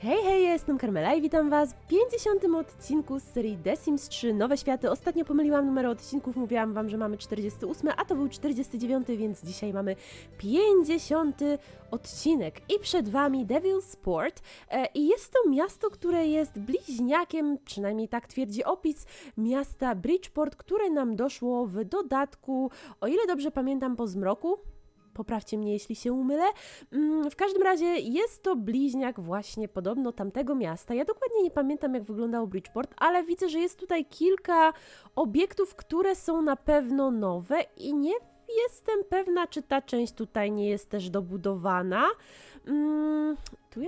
Hej, hej, jestem Carmela i witam Was w 50. odcinku z serii The Sims 3 Nowe Światy. Ostatnio pomyliłam numery odcinków, mówiłam Wam, że mamy 48, a to był 49, więc dzisiaj mamy 50 odcinek. I przed Wami Devil Sport. E, I jest to miasto, które jest bliźniakiem, przynajmniej tak twierdzi opis, miasta Bridgeport, które nam doszło w dodatku, o ile dobrze pamiętam, po zmroku. Poprawcie mnie, jeśli się umylę. Mm, W każdym razie jest to bliźniak właśnie podobno tamtego miasta. Ja dokładnie nie pamiętam, jak wyglądał Bridgeport, ale widzę, że jest tutaj kilka obiektów, które są na pewno nowe i nie jestem pewna, czy ta część tutaj nie jest też dobudowana. Mm, tu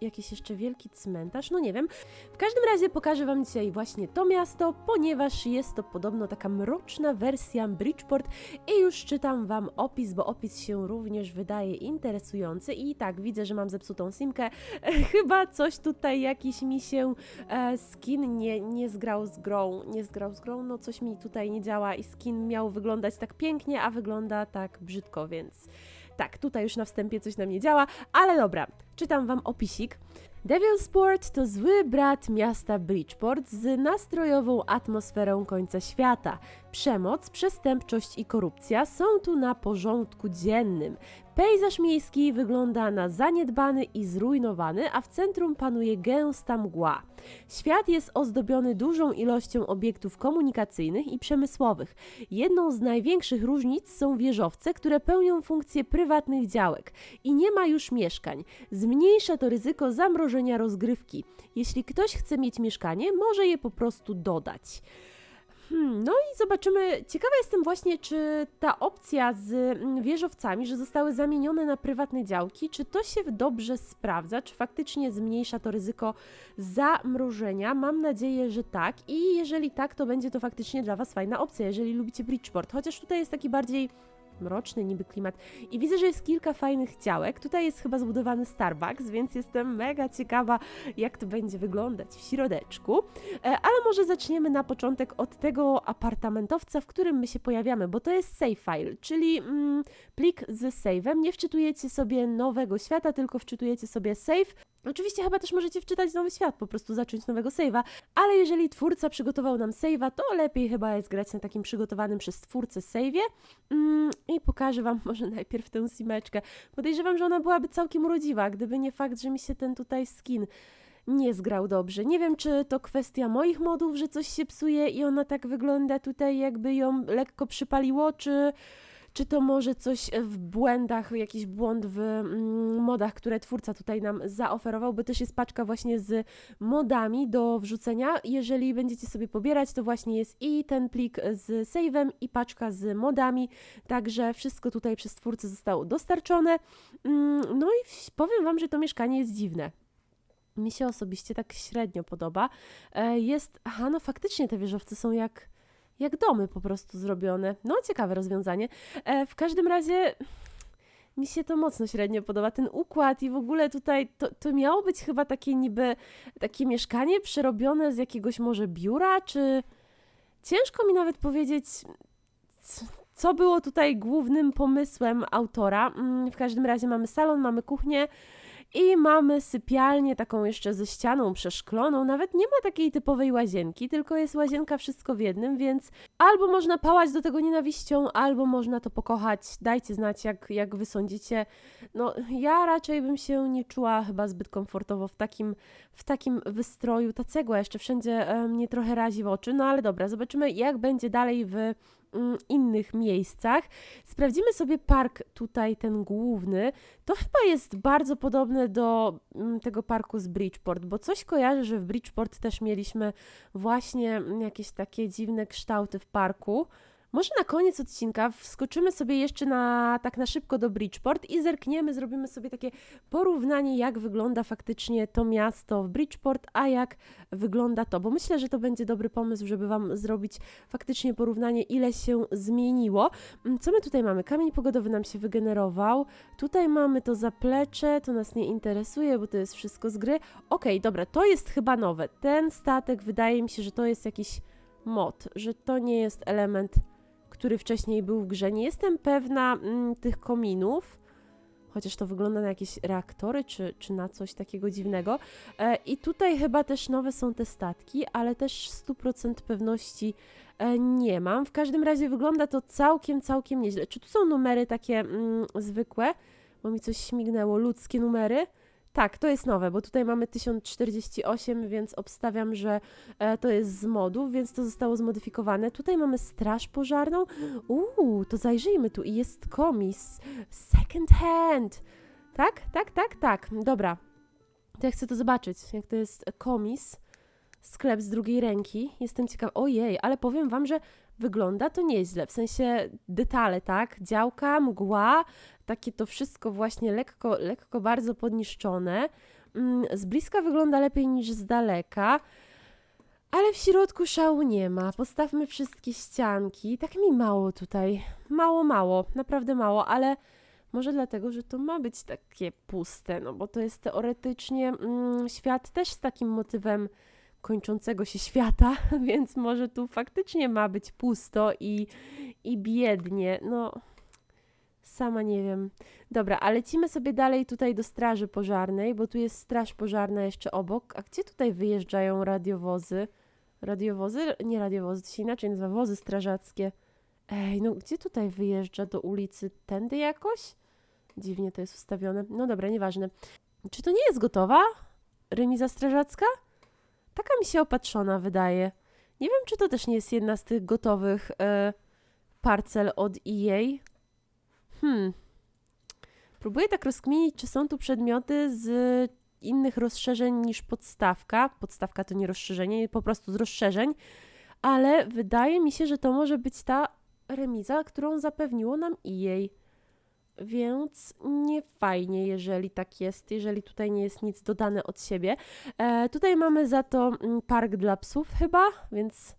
jakiś, jeszcze wielki cmentarz, no nie wiem. W każdym razie pokażę Wam dzisiaj właśnie to miasto, ponieważ jest to podobno taka mroczna wersja Bridgeport i już czytam Wam opis, bo opis się również wydaje interesujący i tak, widzę, że mam zepsutą simkę. Chyba coś tutaj jakiś mi się e, skin nie, nie zgrał z grą, nie zgrał z grą, no coś mi tutaj nie działa i skin miał wyglądać tak pięknie, a wygląda tak brzydko, więc tak, tutaj już na wstępie coś nam nie działa, ale dobra, czytam Wam opisik. Devilsport to zły brat miasta Bridgeport z nastrojową atmosferą końca świata. Przemoc, przestępczość i korupcja są tu na porządku dziennym. Pejzaż miejski wygląda na zaniedbany i zrujnowany, a w centrum panuje gęsta mgła. Świat jest ozdobiony dużą ilością obiektów komunikacyjnych i przemysłowych. Jedną z największych różnic są wieżowce, które pełnią funkcję prywatnych działek i nie ma już mieszkań. Zmniejsza to ryzyko zamrożenia rozgrywki. Jeśli ktoś chce mieć mieszkanie, może je po prostu dodać. Hmm, no i zobaczymy. Ciekawa jestem właśnie, czy ta opcja z mm, wieżowcami, że zostały zamienione na prywatne działki, czy to się dobrze sprawdza, czy faktycznie zmniejsza to ryzyko zamrożenia. Mam nadzieję, że tak. I jeżeli tak, to będzie to faktycznie dla Was fajna opcja, jeżeli lubicie Bridgeport. Chociaż tutaj jest taki bardziej mroczny niby klimat. I widzę, że jest kilka fajnych działek. Tutaj jest chyba zbudowany Starbucks, więc jestem mega ciekawa, jak to będzie wyglądać w środeczku. E, Ale może zaczniemy na początek od tego apartamentowca, w którym my się pojawiamy, bo to jest save file, czyli mm, plik z save'em. Nie wczytujecie sobie nowego świata, tylko wczytujecie sobie save. Oczywiście chyba też możecie wczytać nowy świat, po prostu zacząć nowego save'a, ale jeżeli twórca przygotował nam save'a, to lepiej chyba jest grać na takim przygotowanym przez twórcę save'ie. Mm, I pokażę Wam może najpierw tę simeczkę. Podejrzewam, że ona byłaby całkiem urodziwa, gdyby nie fakt, że mi się ten tutaj skin nie zgrał dobrze. Nie wiem, czy to kwestia moich modów, że coś się psuje i ona tak wygląda tutaj, jakby ją lekko przypaliło, czy, czy to może coś w błędach, jakiś błąd w mm, modach, które twórca tutaj nam zaoferował, bo też jest paczka właśnie z modami do wrzucenia. Jeżeli będziecie sobie pobierać, to właśnie jest i ten plik z save'em, i paczka z modami, także wszystko tutaj przez twórcę zostało dostarczone. Mm, No i powiem Wam, że to mieszkanie jest dziwne. Mi się osobiście tak średnio podoba. E, Jest, aha, no faktycznie te wieżowce są jak, jak domy po prostu zrobione. No, ciekawe rozwiązanie. E, W każdym razie mi się to mocno średnio podoba. Ten układ i w ogóle tutaj to, to miało być chyba takie niby takie mieszkanie przerobione z jakiegoś może biura, czy ciężko mi nawet powiedzieć, co było tutaj głównym pomysłem autora. Mm, W każdym razie mamy salon, mamy kuchnię. I mamy sypialnię taką jeszcze ze ścianą przeszkloną. Nawet nie ma takiej typowej łazienki, tylko jest łazienka wszystko w jednym, więc albo można pałać do tego nienawiścią, albo można to pokochać. Dajcie znać, jak, jak wy sądzicie. No, ja raczej bym się nie czuła chyba zbyt komfortowo w takim, w takim wystroju. Ta cegła jeszcze wszędzie e, mnie trochę razi w oczy, no ale dobra, zobaczymy, jak będzie dalej w innych miejscach. Sprawdzimy sobie park tutaj, ten główny. To chyba jest bardzo podobne do mm, tego parku z Bridgeport, bo coś kojarzę, że w Bridgeport też mieliśmy właśnie mm, jakieś takie dziwne kształty w parku. Może na koniec odcinka wskoczymy sobie jeszcze na tak na szybko do Bridgeport i zerkniemy, zrobimy sobie takie porównanie, jak wygląda faktycznie to miasto w Bridgeport, a jak wygląda to, bo myślę, że to będzie dobry pomysł, żeby Wam zrobić faktycznie porównanie, ile się zmieniło. Mm, Co my tutaj mamy? Kamień pogodowy nam się wygenerował. Tutaj mamy to zaplecze, to nas nie interesuje, bo to jest wszystko z gry. Okej, dobra, to jest chyba nowe. Ten statek wydaje mi się, że to jest jakiś mod, że to nie jest element, który wcześniej był w grze. Nie jestem pewna mm, tych kominów. chociaż to wygląda na jakieś reaktory, czy, czy na coś takiego dziwnego. E, I tutaj chyba też nowe są te statki, ale też 100% pewności e, nie mam. W każdym razie wygląda to całkiem, całkiem nieźle. Czy tu są numery takie mm, zwykłe? Bo mi coś śmignęło, ludzkie numery. Tak, to jest nowe, bo tutaj mamy 1048, więc obstawiam, że e, to jest z modów, więc to zostało zmodyfikowane. Tutaj mamy straż pożarną. Uuu, to zajrzyjmy tu i jest komis. Second hand. Tak, tak, tak, tak. Dobra. To ja chcę to zobaczyć, jak to jest komis. Sklep z drugiej ręki. Jestem ciekawa. Ojej, ale powiem wam, że wygląda to nieźle. W sensie detale, tak? Działka, mgła, takie to wszystko właśnie lekko, lekko bardzo podniszczone. Mm, Z bliska wygląda lepiej niż z daleka. Ale w środku szału nie ma. Postawmy wszystkie ścianki. Tak mi mało tutaj. Mało, mało. Naprawdę mało, ale może dlatego, że to ma być takie puste, no bo to jest teoretycznie mm, świat też z takim motywem kończącego się świata, więc może tu faktycznie ma być pusto i, i biednie. No, sama nie wiem. Dobra, a lecimy sobie dalej tutaj do straży pożarnej, bo tu jest straż pożarna jeszcze obok. A gdzie tutaj wyjeżdżają radiowozy? Radiowozy? Nie radiowozy, to się inaczej nazywa, wozy strażackie. Ej, no gdzie tutaj wyjeżdża do ulicy? Tędy jakoś? Dziwnie to jest ustawione. No dobra, nieważne. Czy to nie jest gotowa? Remiza strażacka? Taka mi się opatrzona wydaje. Nie wiem, czy to też nie jest jedna z tych gotowych e, parcel od EA. Hmm. Próbuję tak rozkminić, czy są tu przedmioty z innych rozszerzeń niż podstawka. Podstawka to nie rozszerzenie, po prostu z rozszerzeń. Ale wydaje mi się, że to może być ta remiza, którą zapewniło nam EA. Więc nie fajnie, jeżeli tak jest, jeżeli tutaj nie jest nic dodane od siebie. E, tutaj mamy za to mm, park dla psów chyba, więc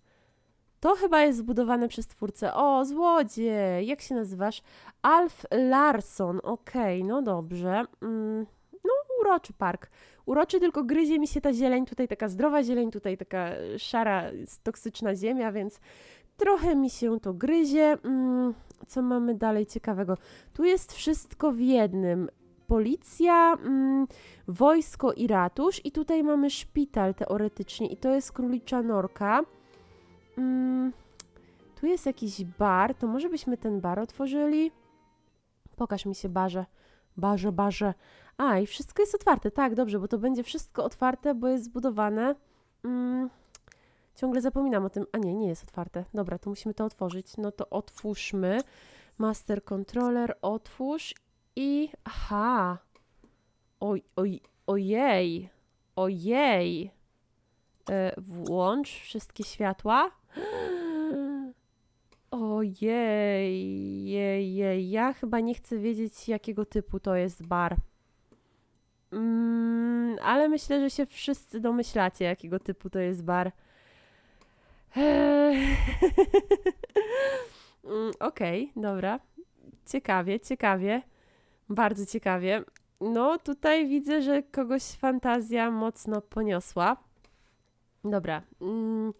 to chyba jest zbudowane przez twórcę. O, złodziej, jak się nazywasz? Alf Larson, okej, no dobrze. Mm, no, uroczy park. Uroczy, tylko gryzie mi się ta zieleń, tutaj taka zdrowa zieleń, tutaj taka szara, toksyczna ziemia, więc trochę mi się to gryzie. Mm, co mamy dalej ciekawego? Tu jest wszystko w jednym. Policja, mm, wojsko i ratusz. I tutaj mamy szpital teoretycznie. I to jest królicza norka. Mm, tu jest jakiś bar. To może byśmy ten bar otworzyli? Pokaż mi się barze. Barze, barze. A, i wszystko jest otwarte. Tak, dobrze, bo to będzie wszystko otwarte, bo jest zbudowane. Mm, ciągle zapominam o tym. A nie, nie jest otwarte. Dobra, to musimy to otworzyć. No to otwórzmy. Master controller, otwórz i. Aha. Oj, oj, ojej. Ojej. E, włącz wszystkie światła. Ojej, jej, jej. Ja chyba nie chcę wiedzieć, jakiego typu to jest bar. Mm, ale myślę, że się wszyscy domyślacie, jakiego typu to jest bar. Mm, Okej, dobra. Ciekawie, ciekawie. Bardzo ciekawie. No, tutaj widzę, że kogoś fantazja mocno poniosła. Dobra. Mm,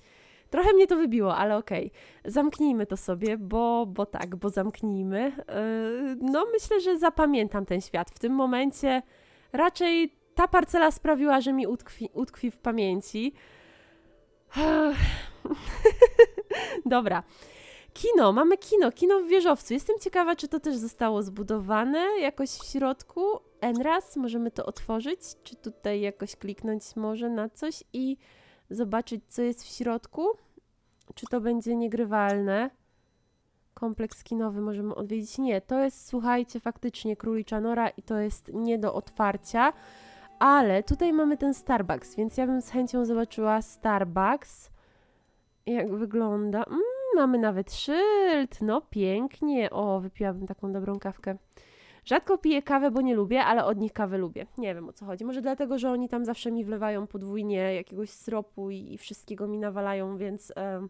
trochę mnie to wybiło, ale okej. Zamknijmy to sobie, bo, bo tak, bo zamknijmy. Yy, no, myślę, że zapamiętam ten świat. W tym momencie raczej ta parcela sprawiła, że mi utkwi, utkwi w pamięci. Dobra. Kino, mamy kino, kino w wieżowcu. Jestem ciekawa, czy to też zostało zbudowane jakoś w środku. Enraz, możemy to otworzyć, czy tutaj jakoś kliknąć może na coś i zobaczyć, co jest w środku. Czy to będzie niegrywalne? Kompleks kinowy możemy odwiedzić. Nie, to jest, słuchajcie, faktycznie Królicza Nora i to jest nie do otwarcia. Ale tutaj mamy ten Starbucks, więc ja bym z chęcią zobaczyła Starbucks. Jak wygląda. Mm, mamy nawet szyld. No pięknie. O, wypiłabym taką dobrą kawkę. Rzadko piję kawę, bo nie lubię, ale od nich kawę lubię. Nie wiem o co chodzi. Może dlatego, że oni tam zawsze mi wlewają podwójnie jakiegoś syropu i, i wszystkiego mi nawalają, więc em,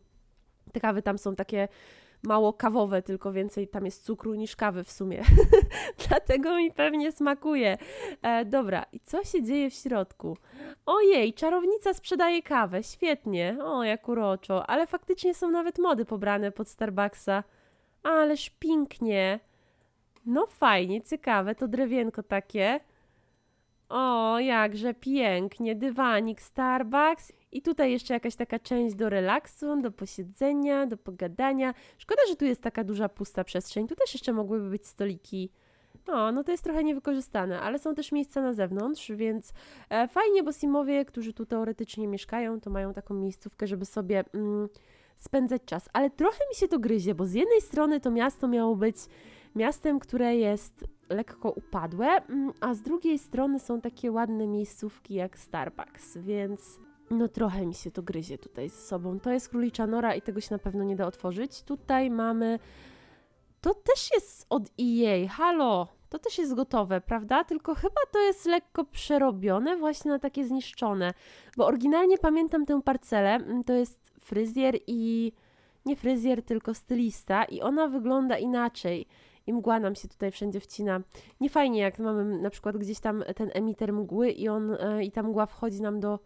te kawy tam są takie mało kawowe, tylko więcej tam jest cukru niż kawy w sumie. Dlatego mi pewnie smakuje. E, dobra, i co się dzieje w środku? Ojej, czarownica sprzedaje kawę, świetnie. O, jak uroczo, ale faktycznie są nawet mody pobrane pod Starbucksa. Ależ pięknie. No fajnie, ciekawe, to drewienko takie. O, jakże pięknie, dywanik Starbucks i tutaj jeszcze jakaś taka część do relaksu, do posiedzenia, do pogadania. Szkoda, że tu jest taka duża pusta przestrzeń. Tu też jeszcze mogłyby być stoliki. O, no to jest trochę niewykorzystane, ale są też miejsca na zewnątrz, więc e, fajnie, bo Simowie, którzy tu teoretycznie mieszkają, to mają taką miejscówkę, żeby sobie mm, spędzać czas. Ale trochę mi się to gryzie, bo z jednej strony to miasto miało być miastem, które jest lekko upadłe, mm, a z drugiej strony są takie ładne miejscówki jak Starbucks, więc no trochę mi się to gryzie tutaj ze sobą. To jest królicza nora i tego się na pewno nie da otworzyć. Tutaj mamy... To też jest od EA, halo! To też jest gotowe, prawda? Tylko chyba to jest lekko przerobione, właśnie na takie zniszczone. Bo oryginalnie pamiętam tę parcelę, mm, to jest fryzjer i... Nie fryzjer, tylko stylista i ona wygląda inaczej i mgła nam się tutaj wszędzie wcina. Nie fajnie, jak mamy na przykład gdzieś tam ten emiter mgły i on e, i ta mgła wchodzi nam do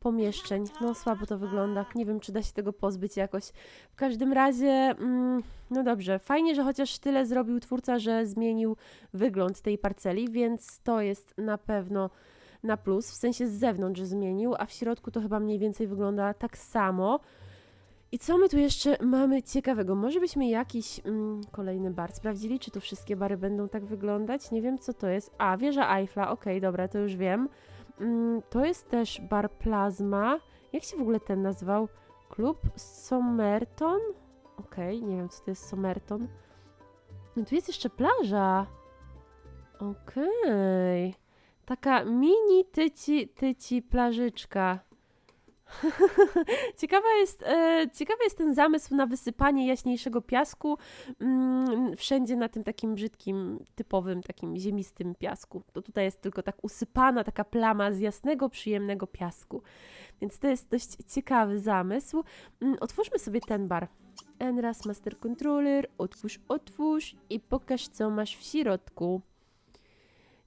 pomieszczeń. No słabo to wygląda. Nie wiem, czy da się tego pozbyć jakoś. W każdym razie, mm, no dobrze, fajnie, że chociaż tyle zrobił twórca, że zmienił wygląd tej parceli, więc to jest na pewno na plus, w sensie z zewnątrz zmienił, a w środku to chyba mniej więcej wygląda tak samo. I co my tu jeszcze mamy ciekawego? Może byśmy jakiś mm, kolejny bar sprawdzili, czy tu wszystkie bary będą tak wyglądać? Nie wiem, co to jest. A, wieża Eiffla, okej, dobra, to już wiem. Mm, to jest też bar Plazma. Jak się w ogóle ten nazywał? Klub Somerton? Okej, nie wiem, co to jest Somerton. No tu jest jeszcze plaża. Okej. Taka mini tyci, tyci plażyczka. ciekawa jest, e, ciekawy jest ten zamysł na wysypanie jaśniejszego piasku mm, wszędzie na tym takim brzydkim, typowym, takim ziemistym piasku. To tutaj jest tylko tak usypana taka plama z jasnego, przyjemnego piasku. Więc to jest dość ciekawy zamysł. Mm, otwórzmy sobie ten bar. Enras Master Controller, otwórz, otwórz i pokaż co masz w środku.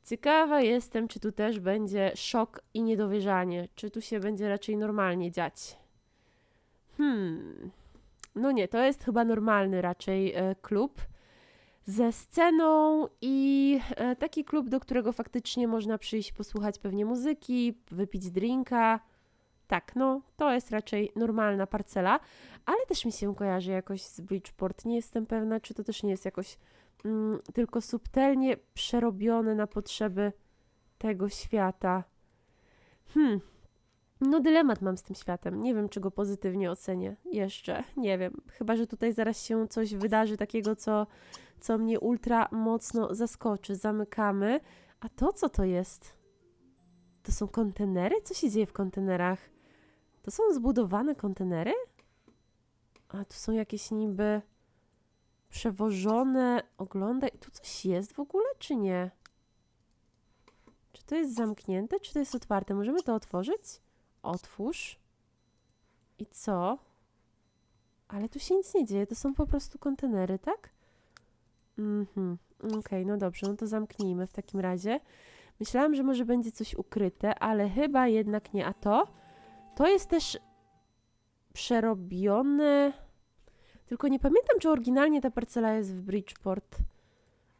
Ciekawa jestem, czy tu też będzie szok i niedowierzanie, czy tu się będzie raczej normalnie dziać. Hmm. No nie, to jest chyba normalny raczej e, klub ze sceną i e, taki klub, do którego faktycznie można przyjść posłuchać pewnie muzyki, wypić drinka. Tak, no to jest raczej normalna parcela, ale też mi się kojarzy jakoś z Bridgeport. Nie jestem pewna, czy to też nie jest jakoś mm, tylko subtelnie przerobione na potrzeby tego świata. Hmm. No, dylemat mam z tym światem. Nie wiem, czy go pozytywnie ocenię. Jeszcze. Nie wiem. Chyba, że tutaj zaraz się coś wydarzy takiego, co, co mnie ultra mocno zaskoczy. Zamykamy. A to co to jest? To są kontenery? Co się dzieje w kontenerach? To są zbudowane kontenery? A tu są jakieś niby przewożone. Oglądaj. Tu coś jest w ogóle, czy nie? Czy to jest zamknięte, czy to jest otwarte? Możemy to otworzyć? Otwórz. I co? Ale tu się nic nie dzieje, to są po prostu kontenery, tak? Mhm. Okej, okay, no dobrze, no to zamknijmy w takim razie. Myślałam, że może będzie coś ukryte, ale chyba jednak nie. A to? To jest też przerobione. Tylko nie pamiętam, czy oryginalnie ta parcela jest w Bridgeport.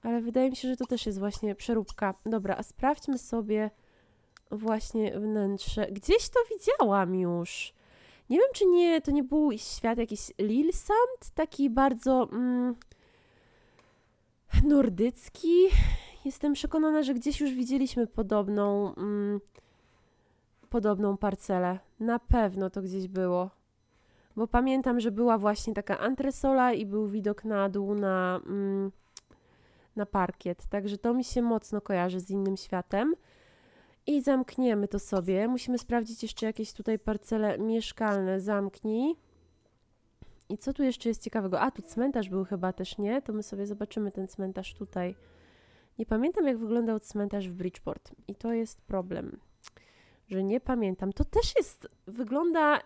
Ale wydaje mi się, że to też jest właśnie przeróbka. Dobra, a sprawdźmy sobie właśnie wnętrze. Gdzieś to widziałam już. Nie wiem, czy nie, to nie był świat jakiś Lilsand, taki bardzo mm, nordycki. Jestem przekonana, że gdzieś już widzieliśmy podobną, mm, podobną parcelę. Na pewno to gdzieś było. Bo pamiętam, że była właśnie taka antresola i był widok na dół na, mm, na parkiet. Także to mi się mocno kojarzy z innym światem. I zamkniemy to sobie. Musimy sprawdzić jeszcze jakieś tutaj parcele mieszkalne. Zamknij. I co tu jeszcze jest ciekawego? A, tu cmentarz był chyba też, nie? To my sobie zobaczymy ten cmentarz tutaj. Nie pamiętam, jak wyglądał cmentarz w Bridgeport. I to jest problem, że nie pamiętam. To też jest, wygląda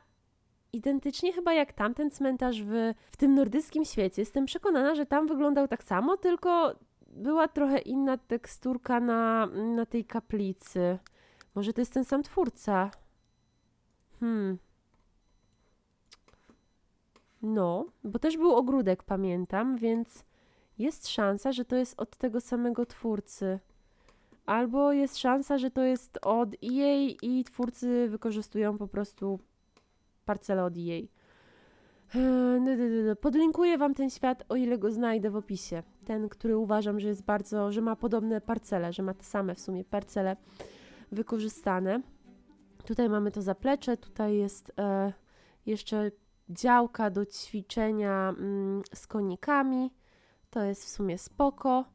identycznie chyba jak tamten cmentarz w, w tym nordyckim świecie. Jestem przekonana, że tam wyglądał tak samo, tylko była trochę inna teksturka na, na tej kaplicy. Może to jest ten sam twórca? Hmm. No, bo też był ogródek, pamiętam, więc Jest szansa, że to jest od tego samego twórcy. Albo jest szansa, że to jest od EA i twórcy wykorzystują po prostu parcelę od EA. Eee, dy, dy, dy. Podlinkuję wam ten świat, o ile go znajdę w opisie. Ten, który uważam, że jest bardzo, że ma podobne parcele, że ma te same w sumie parcele wykorzystane. Tutaj mamy to zaplecze, tutaj jest e, jeszcze działka do ćwiczenia mm, z konikami. To jest w sumie spoko.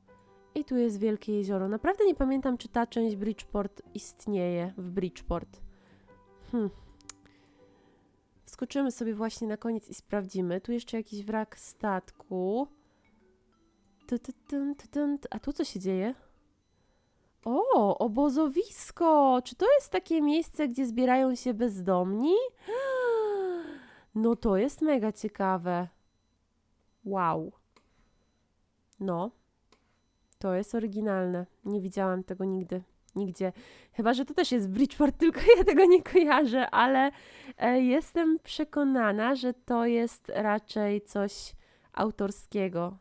I tu jest wielkie jezioro. Naprawdę nie pamiętam, czy ta część Bridgeport istnieje w Bridgeport. Hmm. Wskoczymy sobie właśnie na koniec i sprawdzimy. Tu jeszcze jakiś wrak statku. A tu co się dzieje? O, obozowisko! Czy to jest takie miejsce, gdzie zbierają się bezdomni? No to jest mega ciekawe. Wow. No, to jest oryginalne. Nie widziałam tego nigdy. Nigdzie. Chyba, że to też jest Bridgeport, tylko ja tego nie kojarzę, ale e, jestem przekonana, że to jest raczej coś autorskiego.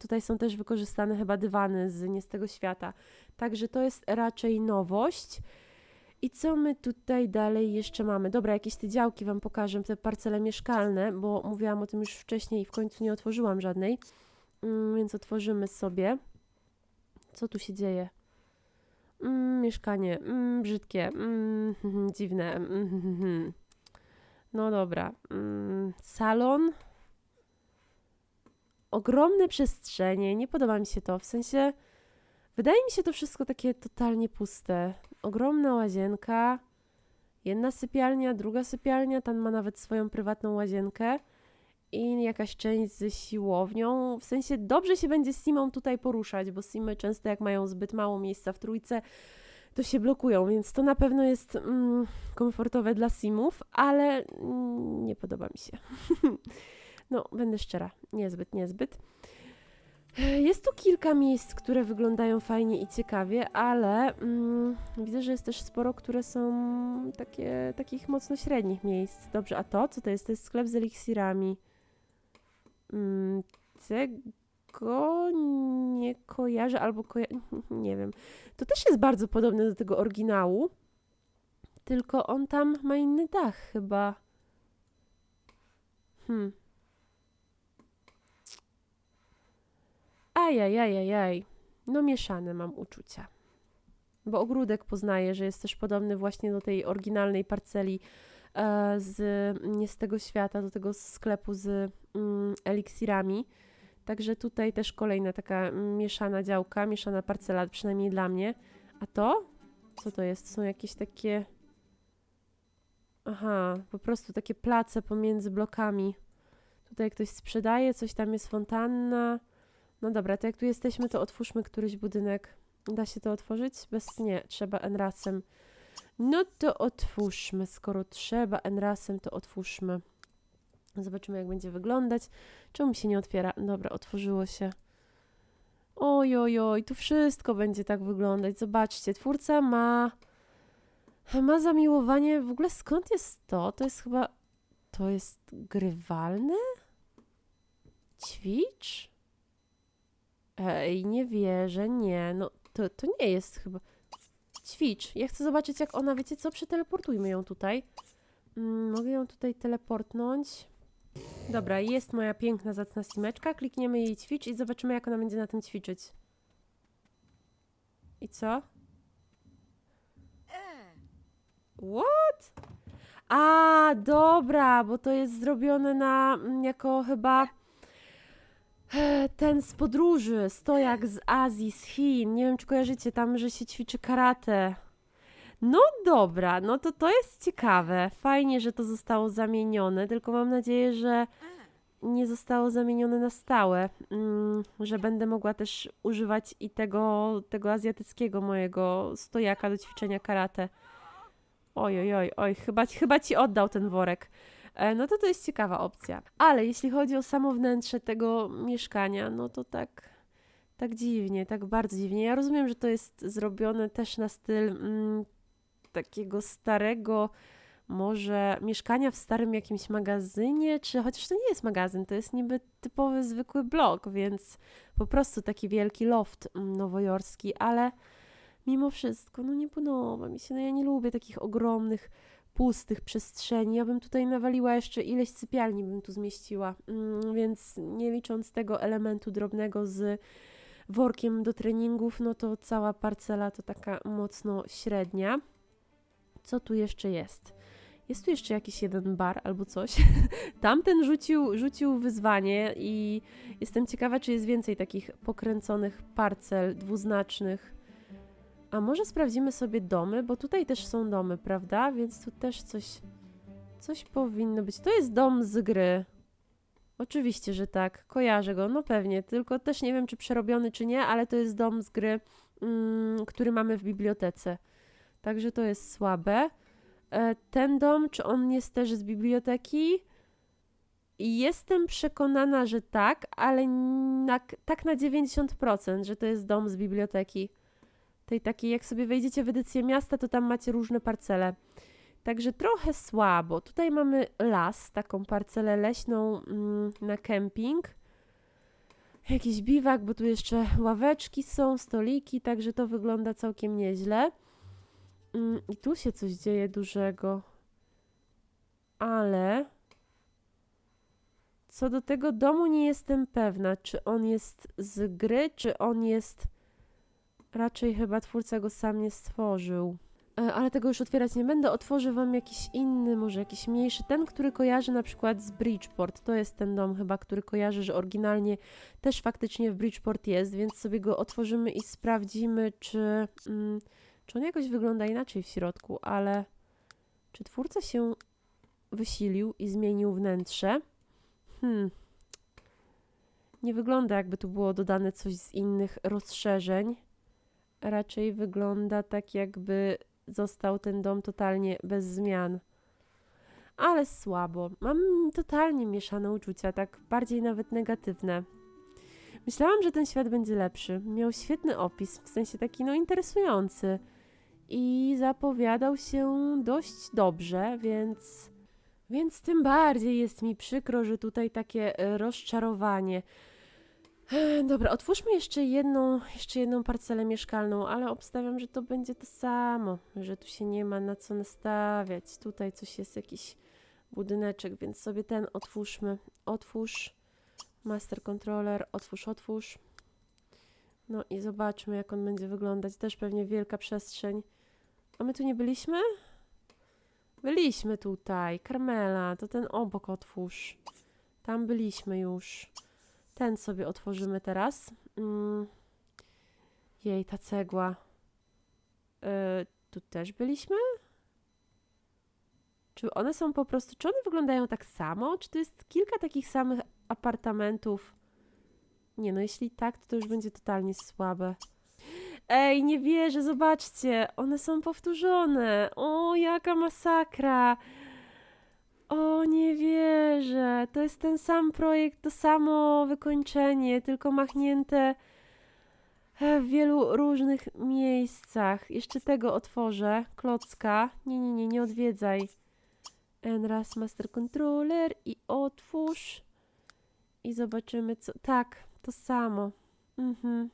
Tutaj są też wykorzystane chyba dywany z nie z tego świata. Także to jest raczej nowość. I co my tutaj dalej jeszcze mamy? Dobra, jakieś te działki Wam pokażę, te parcele mieszkalne, bo mówiłam o tym już wcześniej i w końcu nie otworzyłam żadnej. Mm, więc otworzymy sobie. Co tu się dzieje? Mm, mieszkanie, mm, brzydkie, mm, dziwne. Mm, no dobra. Mm, salon. Ogromne przestrzenie, nie podoba mi się to. W sensie, wydaje mi się to wszystko takie totalnie puste. Ogromna łazienka, jedna sypialnia, druga sypialnia, tam ma nawet swoją prywatną łazienkę i jakaś część z siłownią. W sensie dobrze się będzie z Simą tutaj poruszać, bo Simy często jak mają zbyt mało miejsca w trójce, to się blokują, więc to na pewno jest mm, komfortowe dla Simów, ale mm, nie podoba mi się. no, będę szczera, niezbyt, niezbyt. Jest tu kilka miejsc, które wyglądają fajnie i ciekawie, ale mm, widzę, że jest też sporo, które są takie, takich mocno średnich miejsc. Dobrze, a to co to jest? To jest sklep z eliksirami. Mm, tego nie kojarzę, albo koja nie wiem. To też jest bardzo podobne do tego oryginału, tylko on tam ma inny dach chyba. Hmm. Ajajajajaj. No mieszane mam uczucia. Bo ogródek poznaję, że jest też podobny właśnie do tej oryginalnej parceli z, nie z tego świata, do tego sklepu z mm, eliksirami. Także tutaj też kolejna taka mieszana działka, mieszana parcela, przynajmniej dla mnie. A to? Co to jest? Są jakieś takie... Aha, po prostu takie place pomiędzy blokami. Tutaj ktoś sprzedaje, coś tam jest fontanna. No dobra, to jak tu jesteśmy, to otwórzmy któryś budynek. Da się to otworzyć? Bez nie, trzeba enrasem. No to otwórzmy, skoro trzeba enrasem, to otwórzmy. Zobaczymy, jak będzie wyglądać. Czemu mi się nie otwiera? Dobra, otworzyło się. Oj, oj, oj, tu wszystko będzie tak wyglądać. Zobaczcie, twórca ma... Ma zamiłowanie... W ogóle skąd jest to? To jest chyba... To jest grywalne? Ćwicz? Ej, nie wierzę, nie. No, to, to nie jest chyba... Ćwicz. Ja chcę zobaczyć, jak ona, wiecie co? Przeteleportujmy ją tutaj. Mm, mogę ją tutaj teleportnąć. Dobra, jest moja piękna, zacna simeczka. Klikniemy jej ćwicz i zobaczymy, jak ona będzie na tym ćwiczyć. I co? What? A, dobra, bo to jest zrobione na mm, jako chyba ten z podróży, stojak z Azji, z Chin. Nie wiem, czy kojarzycie tam, że się ćwiczy karate. No dobra, no to to jest ciekawe. Fajnie, że to zostało zamienione, tylko mam nadzieję, że nie zostało zamienione na stałe, mm, że będę mogła też używać i tego, tego azjatyckiego mojego stojaka do ćwiczenia karate. Oj, oj, oj, oj, chyba, chyba ci oddał ten worek. E, No to to jest ciekawa opcja. Ale jeśli chodzi o samo wnętrze tego mieszkania, no to tak, tak dziwnie, tak bardzo dziwnie. Ja rozumiem, że to jest zrobione też na styl mm, takiego starego może mieszkania w starym jakimś magazynie, czy chociaż to nie jest magazyn, to jest niby typowy, zwykły blok, więc po prostu taki wielki loft mm, nowojorski, ale mimo wszystko, no nie podoba mi się, no ja nie lubię takich ogromnych, pustych przestrzeni. Ja bym tutaj nawaliła jeszcze ileś sypialni bym tu zmieściła, mm, więc nie licząc tego elementu drobnego z workiem do treningów, no to cała parcela to taka mocno średnia. Co tu jeszcze jest? Jest tu jeszcze jakiś jeden bar albo coś. Tamten rzucił, rzucił wyzwanie i jestem ciekawa, czy jest więcej takich pokręconych parcel dwuznacznych. A może sprawdzimy sobie domy, bo tutaj też są domy, prawda? Więc tu też coś, coś powinno być. To jest dom z gry. Oczywiście, że tak. Kojarzę go, no pewnie. Tylko też nie wiem, czy przerobiony, czy nie, ale to jest dom z gry, mm, który mamy w bibliotece. Także to jest słabe. E, ten dom, czy on jest też z biblioteki? Jestem przekonana, że tak, ale na, tak na 90%, że to jest dom z biblioteki. Tej takiej, jak sobie wejdziecie w edycję miasta, to tam macie różne parcele. Także trochę słabo. Tutaj mamy las, taką parcelę leśną mm, na kemping. Jakiś biwak, bo tu jeszcze ławeczki są, stoliki, także to wygląda całkiem nieźle. Mm, I tu się coś dzieje dużego. Ale co do tego domu nie jestem pewna, czy on jest z gry, czy on jest. Raczej chyba twórca go sam nie stworzył. E, Ale tego już otwierać nie będę. Otworzę wam jakiś inny, może jakiś mniejszy. Ten, który kojarzy na przykład z Bridgeport. To jest ten dom chyba, który kojarzy, że oryginalnie też faktycznie w Bridgeport jest, więc sobie go otworzymy i sprawdzimy, czy. Mm, czy on jakoś wygląda inaczej w środku, ale czy twórca się wysilił i zmienił wnętrze? Hmm. Nie wygląda, jakby tu było dodane coś z innych rozszerzeń. Raczej wygląda tak, jakby został ten dom totalnie bez zmian. Ale słabo. Mam totalnie mieszane uczucia, tak bardziej nawet negatywne. Myślałam, że ten świat będzie lepszy. Miał świetny opis, w sensie taki no interesujący. I zapowiadał się dość dobrze, więc. Więc tym bardziej jest mi przykro, że tutaj takie e, rozczarowanie. Dobra, otwórzmy jeszcze jedną, jeszcze jedną parcelę mieszkalną, ale obstawiam, że to będzie to samo, że tu się nie ma na co nastawiać. Tutaj coś jest, jakiś budyneczek, więc sobie ten otwórzmy. Otwórz. Master controller, otwórz, otwórz. No i zobaczmy, jak on będzie wyglądać. Też pewnie wielka przestrzeń. A my tu nie byliśmy? Byliśmy tutaj. Karmela, to ten obok otwórz. Tam byliśmy już. Ten sobie otworzymy teraz. Mm. Jej, ta cegła. E, tu też byliśmy? Czy one są po prostu, czy one wyglądają tak samo? Czy to jest kilka takich samych apartamentów? Nie no, jeśli tak, to, to już będzie totalnie słabe. Ej, nie wierzę, zobaczcie, one są powtórzone. O, jaka masakra. O, nie wierzę. To jest ten sam projekt, to samo wykończenie, tylko machnięte e, w wielu różnych miejscach. Jeszcze tego otworzę. Klocka. Nie, nie, nie, nie odwiedzaj. Enras Master Controller i otwórz. I zobaczymy co. Tak, to samo. Mhm.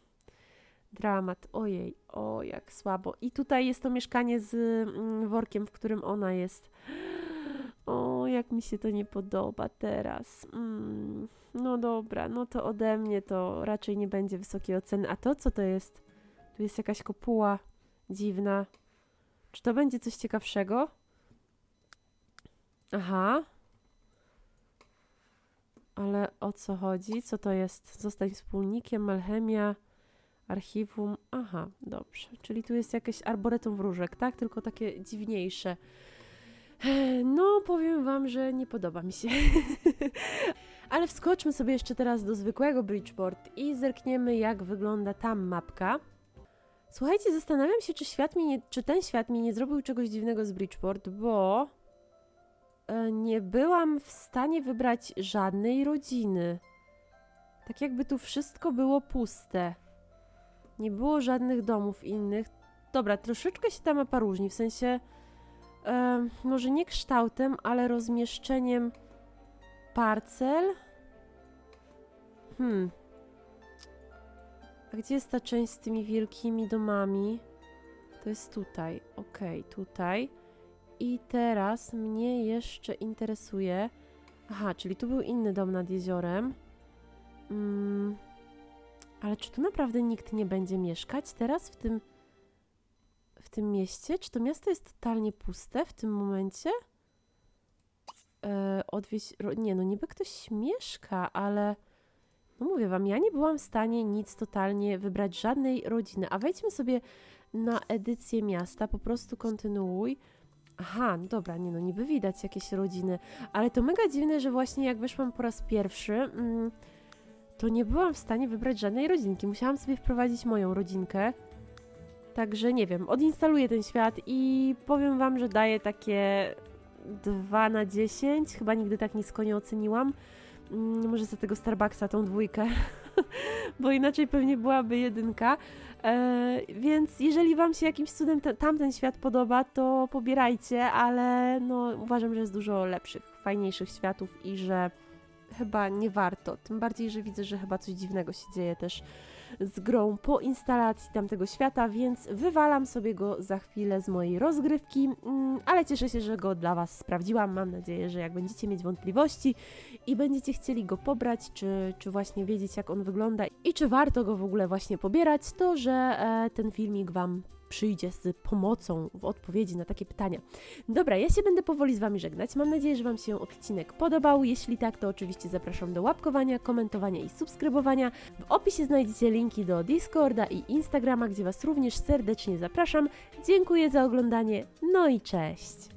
Dramat. Ojej, o jak słabo. I tutaj jest to mieszkanie z mm, workiem, w którym ona jest. Jak mi się to nie podoba teraz. Mm, no dobra, no to ode mnie to raczej nie będzie wysokiej oceny. A to co to jest? Tu jest jakaś kopuła dziwna. Czy to będzie coś ciekawszego? Aha. Ale o co chodzi? Co to jest? Zostań wspólnikiem, alchemia, archiwum. Aha, dobrze. Czyli tu jest jakieś arboretum wróżek, tak? Tylko takie dziwniejsze. No, powiem wam, że nie podoba mi się. Ale wskoczmy sobie jeszcze teraz do zwykłego Bridgeport i zerkniemy, jak wygląda tam mapka. Słuchajcie, zastanawiam się, czy, świat mi nie, czy ten świat mi nie zrobił czegoś dziwnego z Bridgeport, bo e, nie byłam w stanie wybrać żadnej rodziny. Tak jakby tu wszystko było puste. Nie było żadnych domów innych. Dobra, troszeczkę się ta mapa różni, w sensie em, może nie kształtem, ale rozmieszczeniem parcel. Hmm. A gdzie jest ta część z tymi wielkimi domami? To jest tutaj. Okej, tutaj. I teraz mnie jeszcze interesuje. Aha, czyli tu był inny dom nad jeziorem. Mm, ale czy tu naprawdę nikt nie będzie mieszkać teraz w tym w tym mieście? Czy to miasto jest totalnie puste w tym momencie? E, odwieźć. Nie, no niby ktoś mieszka, ale. No mówię wam, ja nie byłam w stanie nic totalnie wybrać, żadnej rodziny. A wejdźmy sobie na edycję miasta, po prostu kontynuuj. Aha, no dobra, nie no, niby widać jakieś rodziny, ale to mega dziwne, że właśnie jak wyszłam po raz pierwszy, mm, to nie byłam w stanie wybrać żadnej rodzinki. Musiałam sobie wprowadzić moją rodzinkę. Także nie wiem, odinstaluję ten świat i powiem wam, że daję takie 2 na 10. Chyba nigdy tak nisko nie oceniłam. Mm, Może za tego Starbucksa tą dwójkę, bo inaczej pewnie byłaby jedynka. E, więc jeżeli wam się jakimś cudem te, tamten świat podoba, to pobierajcie, ale no, uważam, że jest dużo lepszych, fajniejszych światów i że chyba nie warto. Tym bardziej, że widzę, że chyba coś dziwnego się dzieje też z grą po instalacji tamtego świata, więc wywalam sobie go za chwilę z mojej rozgrywki, mm, ale cieszę się, że go dla Was sprawdziłam. Mam nadzieję, że jak będziecie mieć wątpliwości i będziecie chcieli go pobrać, czy, czy właśnie wiedzieć, jak on wygląda i czy warto go w ogóle właśnie pobierać, to że e, ten filmik Wam przyjdzie z pomocą w odpowiedzi na takie pytania. Dobra, ja się będę powoli z Wami żegnać. Mam nadzieję, że Wam się odcinek podobał. Jeśli tak, to oczywiście zapraszam do łapkowania, komentowania i subskrybowania. W opisie znajdziecie linki do Discorda i Instagrama, gdzie Was również serdecznie zapraszam. Dziękuję za oglądanie, no i cześć!